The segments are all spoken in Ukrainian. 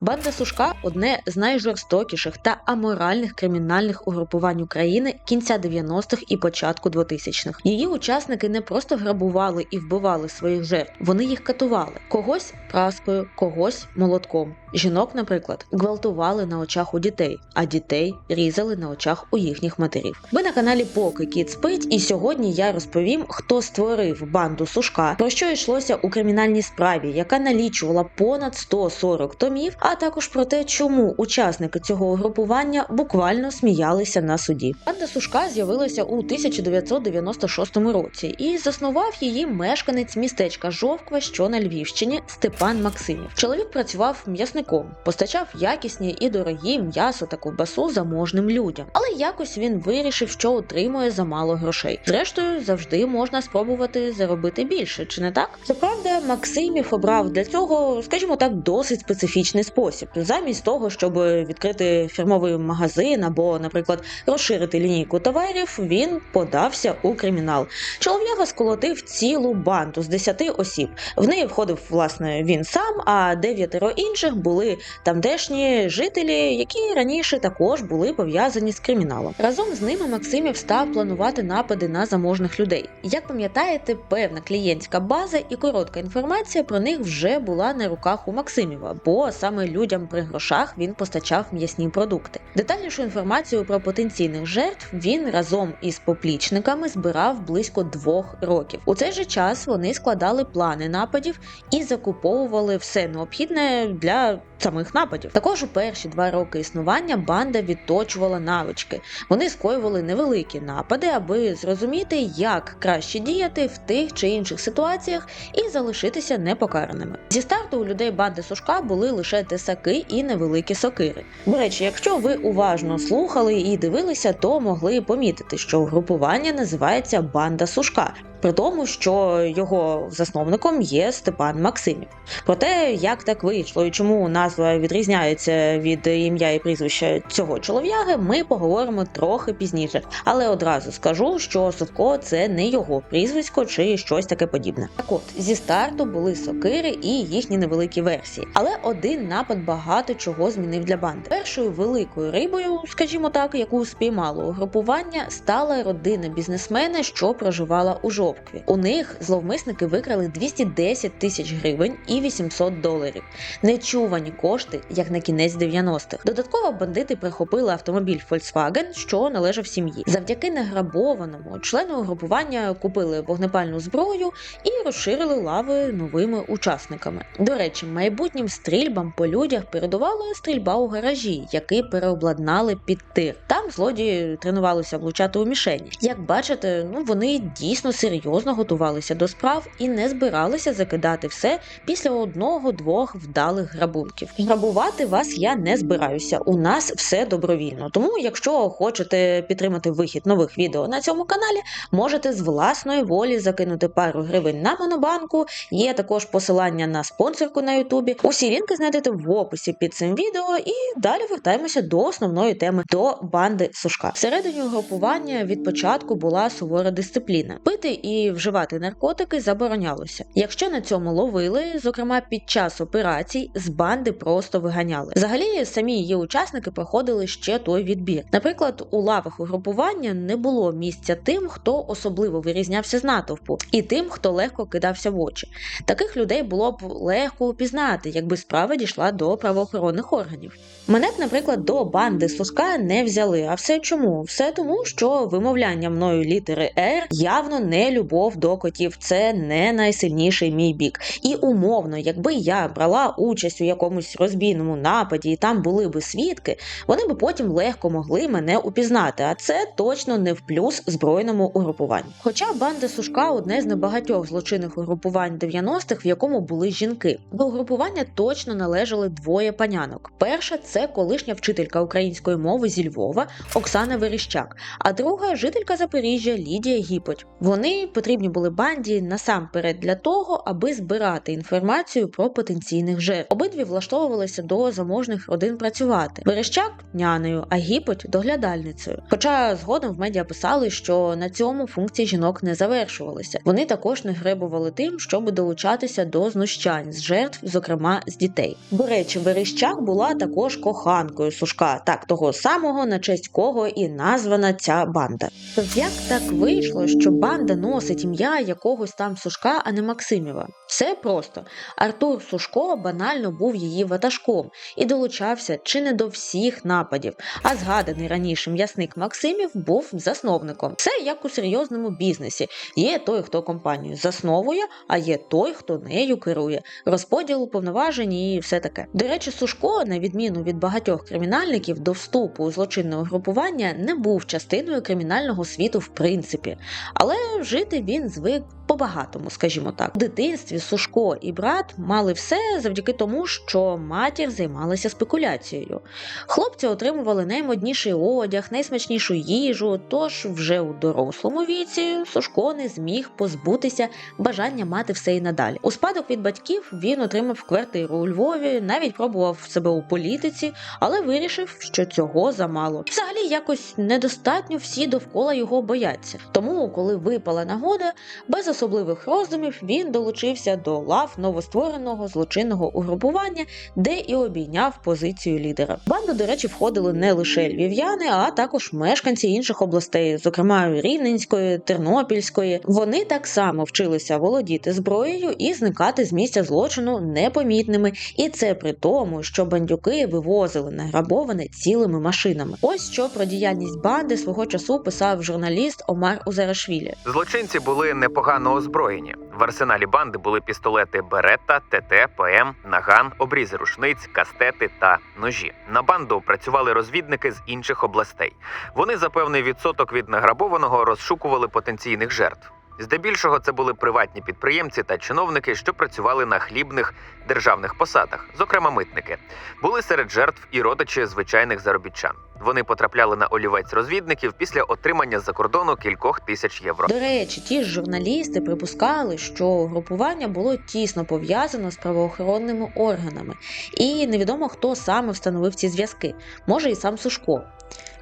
Банда Сушка одне з найжорстокіших та аморальних кримінальних угрупувань України кінця 90-х і початку 2000-х. Її учасники не просто грабували і вбивали своїх жертв, вони їх катували когось праскою, когось молотком. Жінок, наприклад, гвалтували на очах у дітей, а дітей різали на очах у їхніх матерів. Ви на каналі Поки Кіт спить, і сьогодні я розповім, хто створив банду Сушка, про що йшлося у кримінальній справі, яка налічувала понад 140 томів, а також про те, чому учасники цього угрупування буквально сміялися на суді. Банда Сушка з'явилася у 1996 році, і заснував її мешканець містечка Жовква, що на Львівщині, Степан Максимів. Чоловік працював м'ясником, постачав якісні і дорогі м'ясо та ковбасу заможним людям, але якось він вирішив, що отримує замало грошей. Зрештою, завжди можна спробувати заробити більше, чи не так? Щоправда, Максимів обрав для цього, скажімо так, досить специфічний спосіб. Замість того, щоб відкрити фірмовий магазин або, наприклад, розширити лінійку товарів, він подався у кримінал. Чолов'яга сколотив цілу банду з 10 осіб. В неї входив власне він сам, а дев'ятеро інших були тамтешні жителі, які раніше також були пов'язані з криміналом. Разом з ними Максимів став планувати напади на заможних людей. Як пам'ятаєте, певна клієнтська база і коротка інформація про них вже була на руках у Максиміва, бо саме людям при грошах він постачав м'ясні продукти. Детальнішу інформацію про потенційних жертв він разом із поплічниками збирав близько двох років. У цей же час вони складали плани нападів і закуповували все необхідне для самих нападів. Також у перші два роки існування банда відточувала навички. Вони скоювали невеликі напади, аби зрозуміти, як краще діяти в тих чи інших ситуаціях і залишитися непокараними. Зі старту у людей банди Сушка були лише тесаки і невеликі сокири. До речі, якщо ви уважно слухали і дивилися, то могли помітити, що угрупування називається банда Сушка. При тому, що його засновником є Степан Максимів. Про те, як так вийшло і чому назва відрізняється від ім'я і прізвища цього чолов'яги, ми поговоримо трохи пізніше. Але одразу скажу, що Совко це не його прізвисько чи щось таке подібне. Так от зі старту були сокири і їхні невеликі версії. Але один напад багато чого змінив для банди. Першою великою рибою, скажімо так, яку спіймало угрупування, стала родина бізнесмена, що проживала у жовкві. У них зловмисники викрали 210 тисяч гривень і 800 доларів. Нечувані кошти, як на кінець 90-х. Додатково бандити прихопили автомобіль Volkswagen, що належав сім'ї. Завдяки награбованому члени угрупування купили вогнепальну зброю і розширили лави новими учасниками. До речі, майбутнім стрільбам по людях передувала стрільба у гаражі, який переобладнали під тир. Там злодії тренувалися влучати у мішені. Як бачите, ну вони дійсно серйозно готувалися до справ і не збиралися закидати все після одного-двох вдалих грабунків. Грабувати вас я не збираюся. У нас все добровільно. Тому, якщо хочете підтримати вихід нових відео на цьому каналі, можете з власної волі закинути пару гривень на монобанку. Є також посилання на спонсорку на Ютубі. Усі лінки знайдете в описі під цим відео. І далі вертаємося до основної теми до банди Сушка. Всередині угрупування від початку була сувора дисципліна. Пити і вживати наркотики заборонялося. Якщо на цьому ловили, зокрема під час операцій, з банди просто виганяли. Взагалі, самі її учасники проходили ще той відбір. Наприклад, у лавах угрупування не було місця тим, хто особливо вирізнявся з натовпу, і тим, хто легко кидався в очі. Таких людей було б легко упізнати, якби справа дійшла до правоохоронних органів. Мене б, наприклад, до банди Суска не взяли. А все чому? Все тому, що вимовляння мною літери Р явно не любов до котів. Це не найсильніший мій бік. І умовно, якби я брала участь у якомусь розбійному нападі, і там були би свідки, вони би потім легко могли мене упізнати. А це точно не в плюс збройному угрупуванню. Хоча банда Сушка одне з небагатьох злочинних угрупувань 90-х, в якому були жінки. До угрупування точно належали двоє панянок. Перша це колишня вчителька української мови зі Львова Оксана Верещак, а друга жителька Запоріжжя Лідія Гіпоть. Вони потрібні були банді насамперед для того, аби збирати інформацію про потенційних жертв. Обидві влаштовувалися до заможних родин працювати. Верещак нянею, а гіпоть доглядальницею. Хоча згодом в медіа писали, що на цьому функції жінок не завершувалися. Вони також не гребували тим, щоб долучатися до знущань з жертв, зокрема з дітей. До речі, Верещак була також коханкою Сушка, так того самого, на честь кого і названа ця банда. Тож як так вийшло, що банда носить ім'я якогось там Сушка, а не Максимєва? Все просто. Артур Сушко банально був її ватажком і долучався чи не до всіх нападів. А згаданий раніше м'ясник Максимів був засновником. Це як у серйозному бізнесі. Є той, хто компанію засновує, а є той, хто нею керує. Розподіл повноважень і все таке. До речі, Сушко, на відміну від багатьох кримінальників, до вступу у злочинне угрупування не був частиною кримінального світу в принципі, але жити він звик по-багатому, скажімо так. В дитинстві Сушко і брат мали все завдяки тому, що матір займалася спекуляцією. Хлопці отримували наймодніший одяг, найсмачнішу їжу. Тож вже у дорослому віці Сушко не зміг позбутися бажання мати все і надалі. У спадок від батьків він отримав квартиру у Львові, навіть пробував себе у політиці, але вирішив, що цього замало. Взагалі, якось недостатньо всі довкола його бояться. Тому, коли випала нагода, без особливих роздумів він долучився до лав новоствореного злочинного угрупування, де і обійняв позицію лідера. Банду, до речі, входили не лише львів'яни, а також мешканці інших областей, зокрема Рівненської, Тернопільської. Вони так само вчилися володіти зброєю і зникати з місця злочину непомітними. І це при тому, що бандюки вивозили награбоване цілими машинами. Ось що про діяльність банди свого часу писав журналіст Омар Узарашвілі. Злочинці були непогано озброєні. В арсеналі банди були пістолети Беретта, ТТ, ПМ, Наган, обрізи рушниць, кастети та ножі. На банду працювали розвідники з інших областей. Вони за певний відсоток від награбованого розшукували потенційних жертв. Здебільшого це були приватні підприємці та чиновники, що працювали на хлібних державних посадах, зокрема митники. Були серед жертв і родичі звичайних заробітчан. Вони потрапляли на олівець розвідників після отримання за кордону кількох тисяч євро. До речі, ті ж журналісти припускали, що групування було тісно пов'язано з правоохоронними органами, і невідомо хто саме встановив ці зв'язки, може і сам Сушко.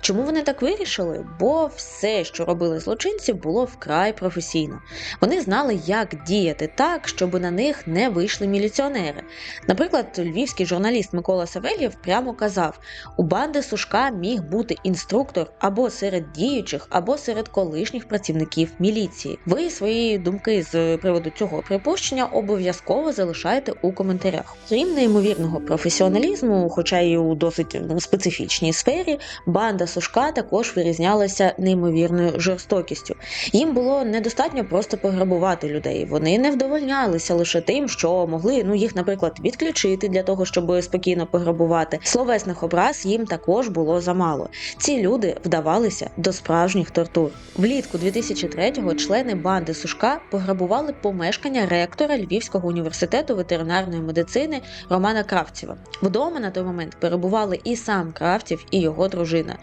Чому вони так вирішили? Бо все, що робили злочинці, було вкрай професійно. Вони знали, як діяти так, щоб на них не вийшли міліціонери. Наприклад, львівський журналіст Микола Савельєв прямо казав: у банди Сушка міг бути інструктор або серед діючих, або серед колишніх працівників міліції. Ви свої думки з приводу цього припущення обов'язково залишайте у коментарях. Крім неймовірного професіоналізму, хоча й у досить специфічній сфері, банда Сушка також вирізнялася неймовірною жорстокістю. Їм було недостатньо просто пограбувати людей. Вони не вдовольнялися лише тим, що могли ну їх, наприклад, відключити для того, щоб спокійно пограбувати. Словесних образ їм також було замало. Ці люди вдавалися до справжніх тортур. Влітку 2003-го члени банди Сушка пограбували помешкання ректора Львівського університету ветеринарної медицини Романа Кравцєва. Вдома на той момент перебували і сам Кравців, і його дружина.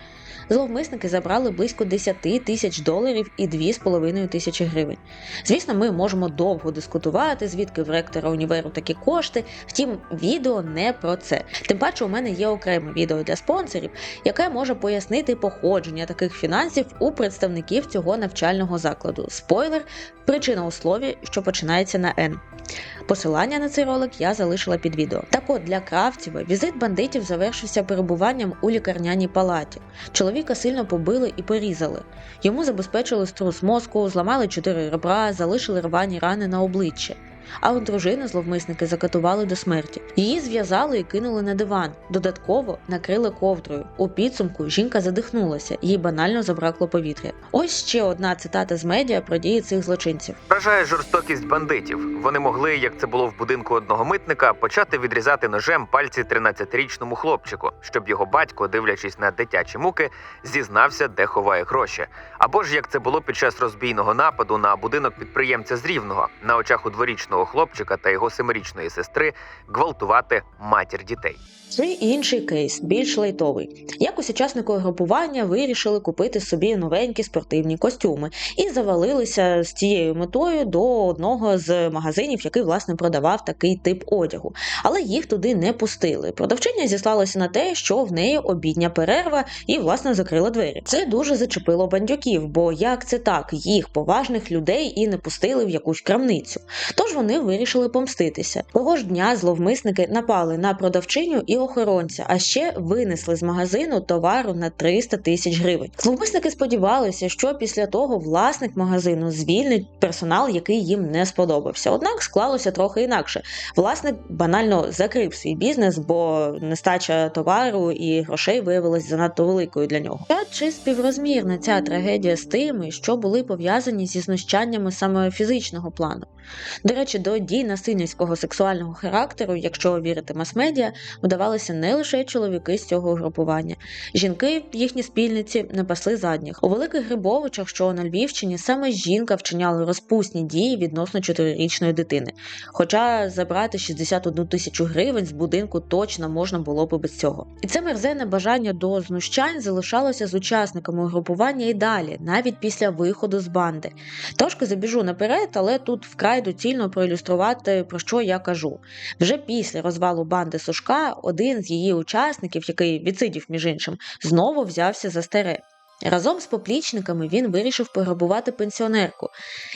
Зловмисники забрали близько 10 тисяч доларів і 2,5 тисячі гривень. Звісно, ми можемо довго дискутувати, звідки в ректора універу такі кошти. Втім, відео не про це. Тим паче, у мене є окреме відео для спонсорів, яке може пояснити походження таких фінансів у представників цього навчального закладу. Спойлер, причина у слові, що починається на Н. Посилання на цей ролик я залишила під відео. Так от для Кравцєва візит бандитів завершився перебуванням у лікарняній палаті. Чоловіка сильно побили і порізали. Йому забезпечили струс мозку, зламали чотири ребра, залишили рвані рани на обличчі. А от дружину зловмисники закатували до смерті. Її зв'язали і кинули на диван. Додатково накрили ковдрою. У підсумку жінка задихнулася, їй банально забракло повітря. Ось ще одна цитата з медіа про дії цих злочинців. Вражає жорстокість бандитів. Вони могли, як це було в будинку одного митника, почати відрізати ножем пальці 13-річному хлопчику, щоб його батько, дивлячись на дитячі муки, зізнався, де ховає гроші. Або ж як це було під час розбійного нападу на будинок підприємця з Рівного на очах у дворічного хлопчика та його семирічної сестри гвалтувати матір дітей. Чи інший кейс, більш лайтовий. Якось учасники угрупування вирішили купити собі новенькі спортивні костюми і завалилися з цією метою до одного з магазинів, який власне продавав такий тип одягу. Але їх туди не пустили. Продавчиня зіслалася на те, що в неї обідня перерва, і власне закрила двері. Це дуже зачепило бандюків, бо як це так, їх поважних людей і не пустили в якусь крамницю. Тож вони вирішили помститися. Того ж дня зловмисники напали на продавчиню і охоронця, а ще винесли з магазину товару на 300 тисяч гривень. Зловмисники сподівалися, що після того власник магазину звільнить персонал, який їм не сподобався. Однак склалося трохи інакше. Власник банально закрив свій бізнес, бо нестача товару і грошей виявилась занадто великою для нього. Та чи співрозмірна ця трагедія з тими, що були пов'язані зі знущаннями саме фізичного плану? До речі, до дій насильницького сексуального характеру, якщо вірити мас-медіа, вдавалися не лише чоловіки з цього групування. Жінки, їхні спільниці, не пасли задніх. У великих Грибовичах, що на Львівщині, саме жінка вчиняла розпусні дії відносно чотирирічної дитини. Хоча забрати 61 тисячу гривень з будинку точно можна було би без цього. І це мерзенне бажання до знущань залишалося з учасниками угрупування і далі, навіть після виходу з банди. Трошки забіжу наперед, але тут вкрай доцільно проілюструвати про що я кажу. Вже після розвалу банди Сушка один з її учасників, який відсидів між іншим, знову взявся за старе. Разом з поплічниками він вирішив пограбувати пенсіонерку.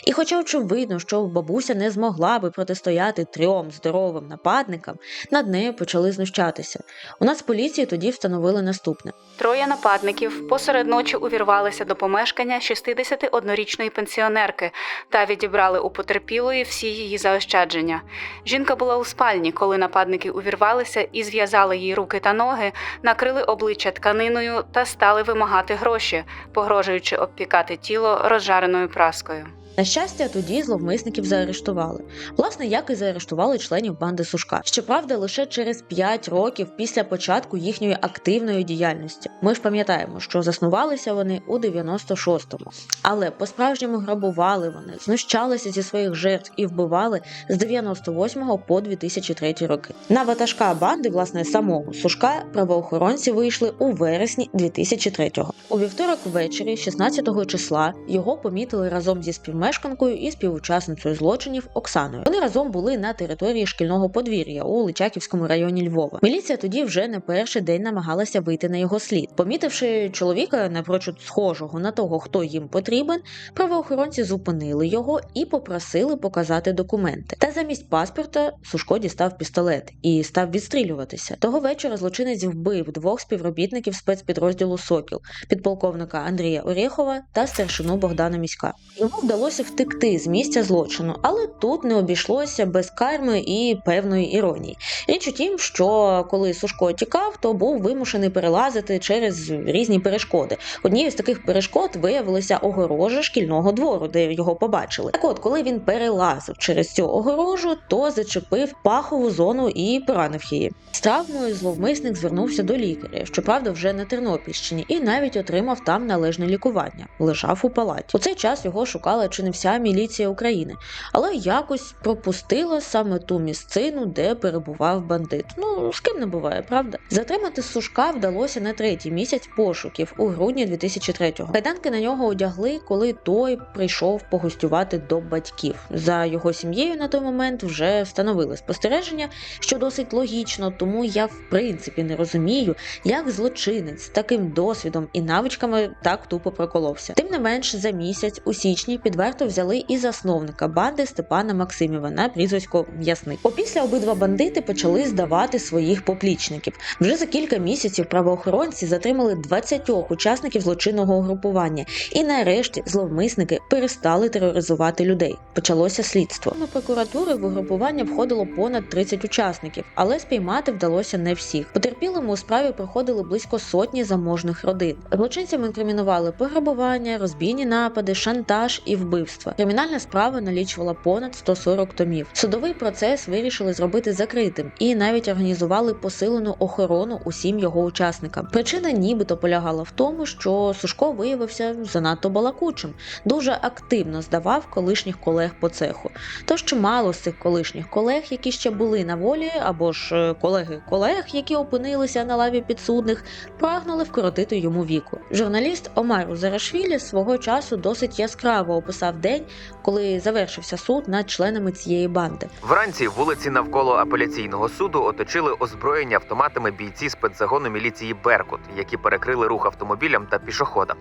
І хоча очевидно, що бабуся не змогла би протистояти трьом здоровим нападникам, над нею почали знущатися. У нас поліції тоді встановили наступне: Троє нападників посеред ночі увірвалися до помешкання 61-річної пенсіонерки та відібрали у потерпілої всі її заощадження. Жінка була у спальні, коли нападники увірвалися і зв'язали їй руки та ноги, накрили обличчя тканиною та стали вимагати гроші, погрожуючи обпікати тіло розжареною праскою. На щастя, тоді зловмисників заарештували. Власне, як і заарештували членів банди Сушка. Щоправда, лише через 5 років після початку їхньої активної діяльності. Ми ж пам'ятаємо, що заснувалися вони у 96-му. Але по-справжньому грабували вони, знущалися зі своїх жертв і вбивали з 98 по 2003 роки. На ватажка банди, власне, самого Сушка, правоохоронці вийшли у вересні 2003-го. У вівторок ввечері, 16 числа, його помітили разом зі співмешканцем і співучасницею злочинів Оксаною. Вони разом були на території шкільного подвір'я у Личаківському районі Львова. Міліція тоді вже не перший день намагалася вийти на його слід. Помітивши чоловіка, напрочуд схожого на того, хто їм потрібен, правоохоронці зупинили його і попросили показати документи. Та замість паспорта Сушко дістав пістолет і став відстрілюватися. Того вечора злочинець вбив двох співробітників спецпідрозділу Сокіл, підполковника Андрія Орєхова та старшину Богдана Міська. Йому вдалося втекти з місця злочину, але тут не обійшлося без карми і певної іронії. Річ у тім, що коли Сушко тікав, то був вимушений перелазити через різні перешкоди. Однією з таких перешкод виявилася огорожа шкільного двору, де його побачили. Так от, коли він перелазив через цю огорожу, то зачепив пахову зону і поранив її. З травмою зловмисник звернувся до лікаря, щоправда, вже на Тернопільщині, і навіть отримав там належне лікування. Лежав у палаті. У цей час його шукала чи не вся міліція України, але якось пропустила саме ту місцину, де перебував бандит. Ну з ким не буває, правда? Затримати Сушка вдалося на третій місяць пошуків у грудні 2003-го. Кайданки на нього одягли, коли той прийшов погостювати до батьків. За його сім'єю на той момент вже встановили спостереження, що досить логічно, тому я в принципі не розумію, як злочинець з таким досвідом і навичками так тупо проколовся. Тим не менш, за місяць у січні під варту взяли і засновника банди Степана Максимєва на прізвисько М'ясник. Опісля обидва бандити почали здавати своїх поплічників. Вже за кілька місяців правоохоронці затримали 20 учасників злочинного угрупування, і нарешті зловмисники перестали тероризувати людей. Почалося слідство. До прокуратури в угрупування входило понад 30 учасників, але спіймати вдалося не всіх. Потерпілими у справі проходили близько сотні заможних родин. Злочинцям інкримінували пограбування, розбійні напади, шантаж і вбивство. Вбивства. Кримінальна справа налічувала понад 140 томів. Судовий процес вирішили зробити закритим і навіть організували посилену охорону усім його учасникам. Причина нібито полягала в тому, що Сушко виявився занадто балакучим, дуже активно здавав колишніх колег по цеху. Тож чимало з цих колишніх колег, які ще були на волі, або ж е, колеги колег, які опинилися на лаві підсудних, прагнули вкоротити йому віку. Журналіст Омар Зарашвілі свого часу досить яскраво описав день, коли завершився суд над членами цієї банди. Вранці вулиці навколо апеляційного суду оточили озброєні автоматами бійці спецзагону міліції Беркут, які перекрили рух автомобілям та пішоходам.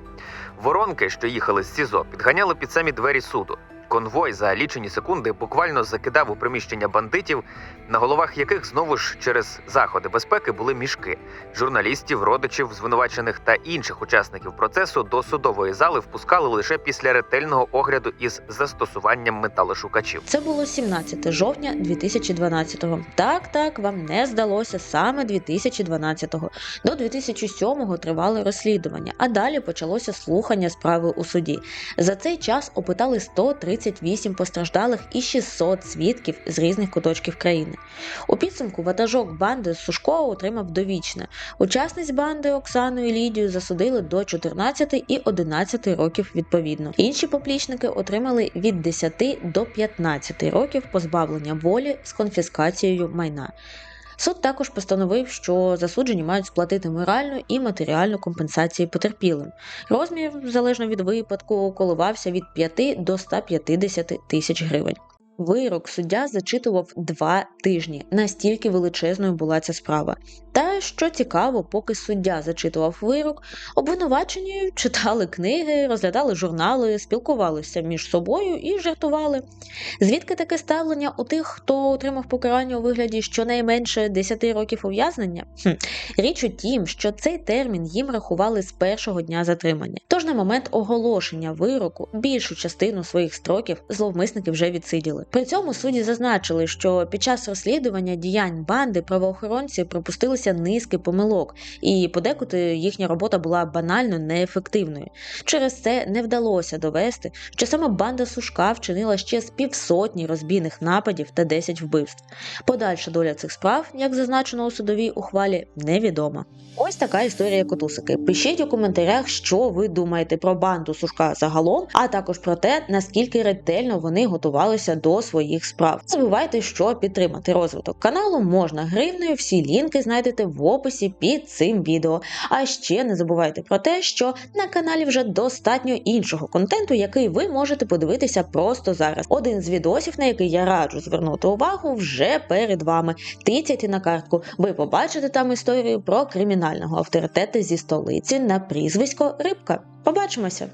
Воронки, що їхали з СІЗО, підганяли під самі двері суду. Конвой за лічені секунди буквально закидав у приміщення бандитів, на головах яких знову ж через заходи безпеки були мішки. Журналістів, родичів звинувачених та інших учасників процесу до судової зали впускали лише після ретельного огляду із застосуванням металошукачів. Це було 17 жовтня 2012-го. Так, так, вам не здалося саме 2012-го. До 2007-го тривали розслідування, а далі почалося слухання справи у суді. За цей час опитали 138 постраждалих і 600 свідків з різних куточків країни. У підсумку ватажок банди Сушко отримав довічне. Учасниць банди Оксану і Лідію засудили до 14 і 11 років відповідно. Інші поплічники отримали від 10 до 15 років позбавлення волі з конфіскацією майна. Суд також постановив, що засуджені мають сплатити моральну і матеріальну компенсації потерпілим. Розмір, залежно від випадку, коливався від 5 до 150 тисяч гривень. Вирок суддя зачитував два тижні. Настільки величезною була ця справа. Та що цікаво, поки суддя зачитував вирок, обвинувачені читали книги, розглядали журнали, спілкувалися між собою і жартували. Звідки таке ставлення у тих, хто отримав покарання у вигляді щонайменше 10 років ув'язнення? Хм. Річ у тім, що цей термін їм рахували з першого дня затримання. Тож на момент оголошення вироку більшу частину своїх строків зловмисники вже відсиділи. При цьому судді зазначили, що під час розслідування діянь банди правоохоронці припустилися низки помилок, і подекуди їхня робота була банально неефективною. Через це не вдалося довести, що саме банда Сушка вчинила ще з півсотні розбійних нападів та 10 вбивств. Подальша доля цих справ, як зазначено у судовій ухвалі, невідома. Ось така історія котусики. Пишіть у коментарях, що ви думаєте про банду Сушка загалом, а також про те, наскільки ретельно вони готувалися до своїх справ. Забувайте, що підтримати розвиток каналу можна гривнею. Всі лінки знайдете в описі під цим відео. А ще не забувайте про те, що на каналі вже достатньо іншого контенту, який ви можете подивитися просто зараз. Один з відосів, на який я раджу звернути увагу, вже перед вами. Тицяйте на картку. Ви побачите там історію про кримінального авторитета зі столиці на прізвисько Рибка. Побачимося!